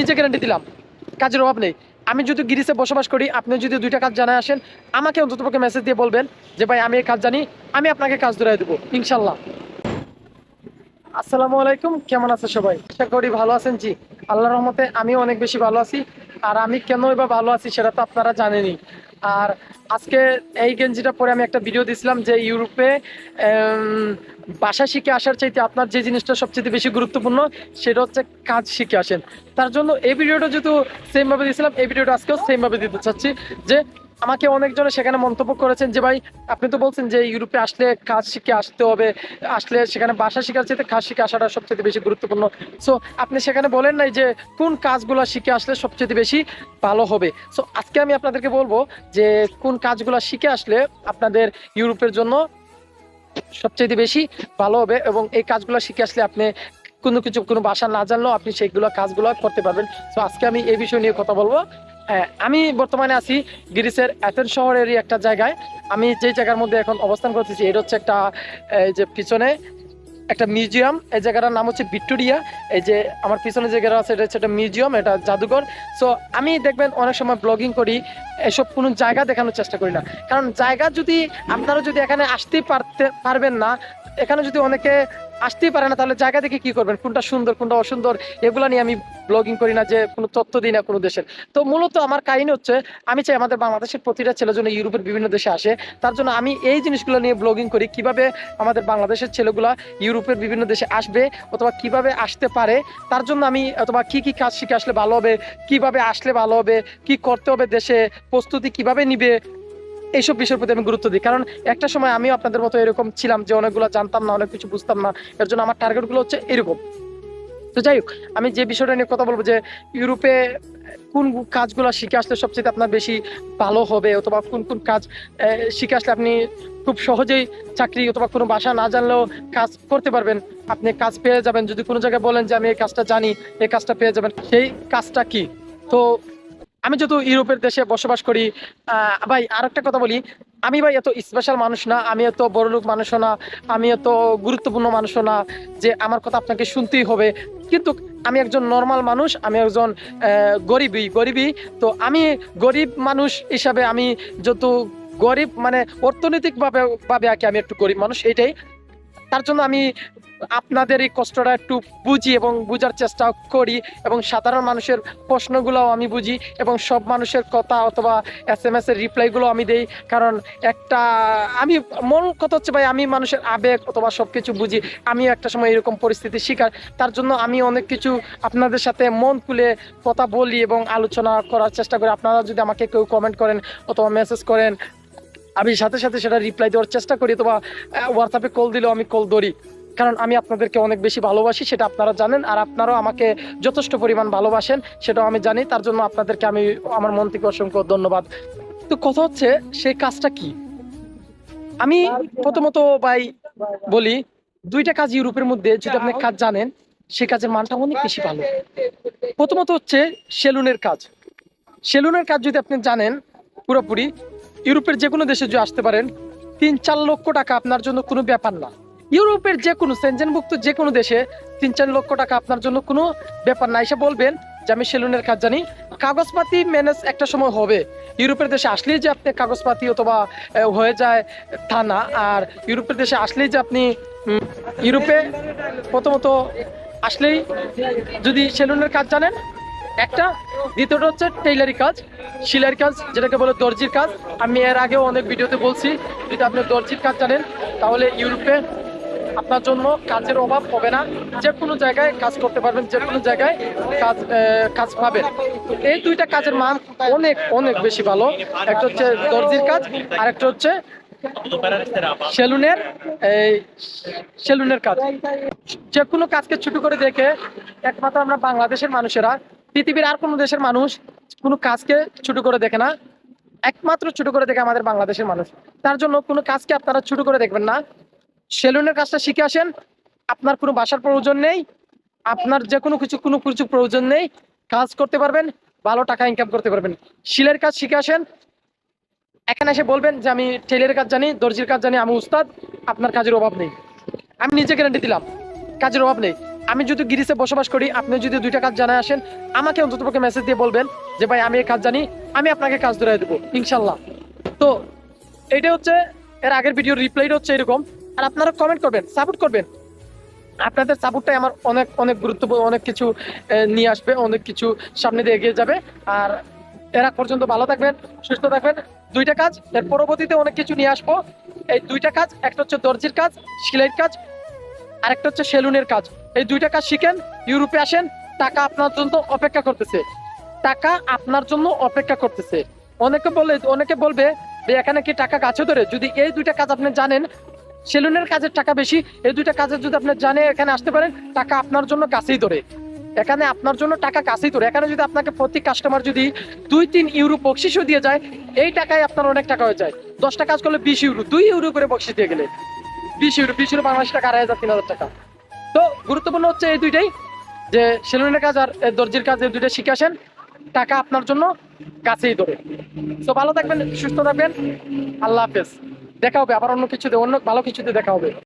নিজে গ্যারান্টি দিলাম। কাজের অভাব নেই। আমি যদি গিরিসে বসবাস করি আপনি যদি দুইটা কাজ জানায় আসেন, আমাকে অন্ততপক্ষে মেসেজ দিয়ে বলবেন যে, ভাই, আমি এই কাজ জানি, আমি আপনাকে কাজ ধরে দেবো, ইনশাল্লাহ। আসসালামু আলাইকুম, কেমন আছে সবাই? আশা করি ভালো আছেন জি। আল্লাহর রহমতে আমি অনেক বেশি ভালো আছি। আর আমি কেন বা ভালো আছি সেটা তো আপনারা জানেনই। আর আজকে এই গেঞ্জিটা পরে আমি একটা ভিডিও দিছিলাম যে ইউরোপে ভাষা শিখে আসার চাইতে আপনার যে জিনিসটা সবচেয়ে বেশি গুরুত্বপূর্ণ, সেটা হচ্ছে কাজ শিখে আসেন। তার জন্য এই ভিডিওটা যেহেতু সেমভাবে দিয়েছিলাম এই ভিডিওটা আজকেও সেমভাবে দিতে চাচ্ছি যে আমাকে অনেকজনে সেখানে মন্তব্য করেছেন যে, ভাই, আপনি তো বলছেন যে, ইউরোপে আসলে কাজ শিখে আসতে হবে। আসলে সেখানে বাসা শেখার চাইতে কাজ শিখে আসাটা সবচেয়ে বেশি গুরুত্বপূর্ণ। সো আপনি সেখানে বলেন নাই যে, কোন কাজগুলো শিখে আসলে সবচেয়ে বেশি ভালো হবে। সো আজকে আমি আপনাদেরকে বলব যে, কোন কাজগুলো শিখে আসলে আপনাদের ইউরোপের জন্য সবচেয়ে বেশি ভালো হবে এবং এই কাজগুলো শিখে আসলে আপনি কোনো কিছু, কোনো ভাষা না জানলেও আপনি সেইগুলো কাজগুলো করতে পারবেন। তো আজকে আমি এই বিষয় নিয়ে কথা বলব। আমি বর্তমানে আছি গ্রিসের অ্যাথেন শহরেরই একটা জায়গায়। আমি যে জায়গার মধ্যে এখন অবস্থান করতেছি, এটা হচ্ছে একটা, এই যে পিছনে একটা মিউজিয়াম। এই জায়গাটার নাম হচ্ছে ভিক্টোরিয়া। এই যে আমার পিছনে জায়গাটা আছে, এটা হচ্ছে একটা মিউজিয়াম, এটা জাদুঘর। সো আমি দেখবেন অনেক সময় ব্লগিং করি, এসব কোনো জায়গা দেখানোর চেষ্টা করি না। কারণ জায়গা যদি আপনারা যদি এখানে আসতেই পারতে, পারবেন না, এখানে যদি অনেকে আসতেই পারে না, তাহলে জায়গা দেখে কি করবেন? কোনটা সুন্দর, কোনটা অসুন্দর, এগুলো নিয়ে আমি ব্লগিং করি না যে কোনো তথ্য দিই না কোনো দেশের। তো মূলত আমার কাহিনী হচ্ছে, আমি চাই আমাদের বাংলাদেশের প্রতিটা ছেলে জন্য ইউরোপের বিভিন্ন দেশে আসে। তার জন্য আমি এই জিনিসগুলো নিয়ে ব্লগিং করি, কীভাবে আমাদের বাংলাদেশের ছেলেগুলা ইউরোপের বিভিন্ন দেশে আসবে অথবা কীভাবে আসতে পারে, তার জন্য আমি অথবা কি কি কাজ শিখে আসলে ভালো হবে, কীভাবে আসলে ভালো হবে, কি করতে হবে দেশে, প্রস্তুতি কীভাবে নিবে এইসব বিষয়ের প্রতি আমি গুরুত্ব দিই। কারণ একটা সময় আমিও আপনাদের মতো এরকম ছিলাম যে অনেকগুলো জানতাম না, অনেক কিছু বুঝতাম না। এর জন্য আমার টার্গেটগুলো হচ্ছে এরকম। তো যাই হোক, আমি যে বিষয়টা নিয়ে কথা বলব যে, ইউরোপে কোন কাজগুলো শিখে আসলে সবচেয়ে আপনার বেশি ভালো হবে? অথবা কোন কোন কাজ শিখে আসলে আপনি খুব সহজেই চাকরি অথবা কোনো ভাষা না জানলেও কাজ করতে পারবেন। আপনি কাজ পেয়ে যাবেন। যদি কোনো জায়গায় বলেন যে, আমি এই কাজটা জানি, এই কাজটা পেয়ে যাবেন। সেই কাজটা কি? তো আমি যেহেতু ইউরোপের দেশে বসবাস করি ভাই আর একটা কথা বলি। আমি ভাই এত স্পেশাল মানুষ না, আমি এত বড়লোক মানুষও না, আমি এত গুরুত্বপূর্ণ মানুষও না যে আমার কথা আপনাকে শুনতেই হবে। কিন্তু আমি একজন নর্মাল মানুষ, আমি একজন গরিবই গরিবই তো আমি গরিব মানুষ হিসাবে আমি যত গরিব মানে অর্থনৈতিকভাবে, ভাবে আর কি আমি একটু গরিব মানুষ, এটাই। তার জন্য আমি আপনাদের এই কষ্টটা একটু বুঝি এবং বুঝার চেষ্টা করি এবং সাধারণ মানুষের প্রশ্নগুলোও আমি বুঝি এবং সব মানুষের কথা অথবা এস এম এস এর রিপ্লাইগুলো আমি দেই। কারণ একটা, আমি, মূল কথা হচ্ছে ভাই, আমি মানুষের আবেগ অথবা সব কিছু বুঝি। আমিও একটা সময় এরকম পরিস্থিতি শিকার। তার জন্য আমি অনেক কিছু আপনাদের সাথে মন খুলে কথা বলি এবং আলোচনা করার চেষ্টা করি। আপনারা যদি আমাকে কেউ কমেন্ট করেন অথবা মেসেজ করেন, আমি সাথে সাথে সেটা রিপ্লাই দেওয়ার চেষ্টা করি অথবা হোয়াটসঅ্যাপে কল দিলেও আমি কল ধরি। কারণ আমি আপনাদেরকে অনেক বেশি ভালোবাসি, সেটা আপনারা জানেন। আর আপনারাও আমাকে যথেষ্ট পরিমাণ ভালোবাসেন, সেটাও আমি জানি। তার জন্য আপনাদেরকে আমি আমার মন থেকে অসংখ্য ধন্যবাদ। তো কথা হচ্ছে সেই কাজটা কি? আমি প্রথমত ভাই বলি, দুইটা কাজ ইউরোপের মধ্যে, যদি আপনি কাজ জানেন, সে কাজের মানটা অনেক বেশি ভালো। প্রথমত হচ্ছে সেলুনের কাজ। সেলুনের কাজ যদি আপনি জানেন, পুরোপুরি, ইউরোপের যে কোনো দেশে যদি আসতে পারেন, তিন চার লক্ষ টাকা আপনার জন্য কোনো ব্যাপার না। ইউরোপের যে কোনো সেনজেনভুক্ত যে কোনো দেশে তিন চার লক্ষ টাকা আপনার জন্য কোনো ব্যাপার না। এসে বলবেন যে আমি সেলুনের কাজ জানি। কাগজপাতি ম্যানেজ একটা সময় হবে। ইউরোপের দেশে আসলেই যে আপনি কাগজপাতি অথবা হয়ে যায় তা না। আর ইউরোপের দেশে আসলেই যে আপনি ইউরোপে প্রথমত আসলেই যদি সেলুনের কাজ জানেন, একটা। দ্বিতীয়টা হচ্ছে টেইলারি কাজ, সেলাইয়ের কাজ, যেটাকে বলে দর্জির কাজ। আমি এর আগেও অনেক ভিডিওতে বলছি, যদি আপনি দর্জির কাজ জানেন, তাহলে ইউরোপে আপনার জন্য কাজের অভাব হবে না। যে কোনো জায়গায় কাজ করতে পারবেন, যে কোনো জায়গায় কাজ কাজ পাবেন। এই দুইটা কাজের মান অনেক অনেক বেশি ভালো। একটা হচ্ছে দর্জির কাজ হচ্ছে সেলুনের, এই সেলুনের কাজ। যে কোনো কাজকে ছোট করে দেখে একমাত্র আমরা বাংলাদেশের মানুষেরা, পৃথিবীর আর কোনো দেশের মানুষ কোনো কাজকে ছোট করে দেখে না। একমাত্র ছোট করে দেখে আমাদের বাংলাদেশের মানুষ। তার জন্য কোনো কাজকে আপনারা ছোট করে দেখবেন না। সেলুনের কাজটা শিখে আসেন। আপনার কোনো বাসার প্রয়োজন নেই। আপনার যে কোনো কিছু কোনো কিছু প্রয়োজন নেই। কাজ করতে পারবেন, ভালো টাকা ইনকাম করতে পারবেন। শিলের কাজ শিখে আসেন। এখানে এসে বলবেন যে, আমি টেলের কাজ জানি, দর্জির কাজ জানি, আমি উস্তাদ, আপনার কাজের অভাব নেই। আমি নিজে গ্যারান্টি দিলাম, কাজের অভাব নেই। আমি যদি গিরিসে বসবাস করি, আপনি যদি দুইটা কাজ জানায় আসেন, আমাকে অন্তত পক্ষে মেসেজ দিয়ে বলবেন যে, ভাই, আমি এই কাজ জানি, আমি আপনাকে কাজ ধরে দেবো, ইনশাল্লাহ। তো এটা হচ্ছে, এর আগের ভিডিও রিপ্লাইটা হচ্ছে এরকম। আর আপনারা কমেন্ট করবেন সাপোর্ট করবেন। আপনাদের সাপোর্টটাই আমার অনেক অনেক গুরুত্বপূর্ণ, অনেক কিছু নিয়ে আসবে, অনেক কিছু সামনে দিয়ে এগিয়ে যাবে। আর এরা পর্যন্ত ভালো থাকবেন, সুস্থ থাকবেন। দুইটা কাজ, এর পরবর্তীতে অনেক কিছু নিয়ে আসব। এই দুইটা কাজ, একটা হচ্ছে দর্জির কাজ, সেলাইয়ের কাজ, আরেকটা হচ্ছে সেলুনের কাজ। এই দুইটা কাজ শিখেন, ইউরোপে আসেন, টাকা আপনার জন্য অপেক্ষা করতেছে। টাকা আপনার জন্য অপেক্ষা করতেছে। অনেকে বলে, অনেকে বলবে যে, এখানে কি টাকা গাছে ধরে? যদি এই দুইটা কাজ আপনি জানেন সেলুনের কাজের টাকা বেশি, এই দুইটা কাজের যদি আপনি জানে এখানে আসতে পারেন, টাকা আপনার জন্য কাছেই ধরে। এখানে আপনার জন্য টাকা কাছেই ধরে। এখানে যদি আপনাকে প্রতি কাস্টমার যদি দুই তিন ইউরো বকশিসও দিয়ে যায়, এই টাকায় আপনার অনেক টাকা হয়ে যায়। দশটা কাজ করলে বিশ ইউরো দুই ইউরো করে বকশিস দিয়ে গেলে। বিশ ইউরো বিশ ইউরো বাংলাদেশ টাকা, আড়াই হাজার, তিন হাজার টাকা। তো গুরুত্বপূর্ণ হচ্ছে এই দুইটাই, যে সেলুনের কাজ আর দর্জির কাজ, এই দুইটা শিখে আসেন। টাকা আপনার জন্য কাছেই ধরে। তো ভালো থাকবেন, সুস্থ থাকবেন। আল্লাহ হাফেজ। দেখা হবে আবার অন্য কিছুতে অন্য ভালো কিছুতে দেখা হবে।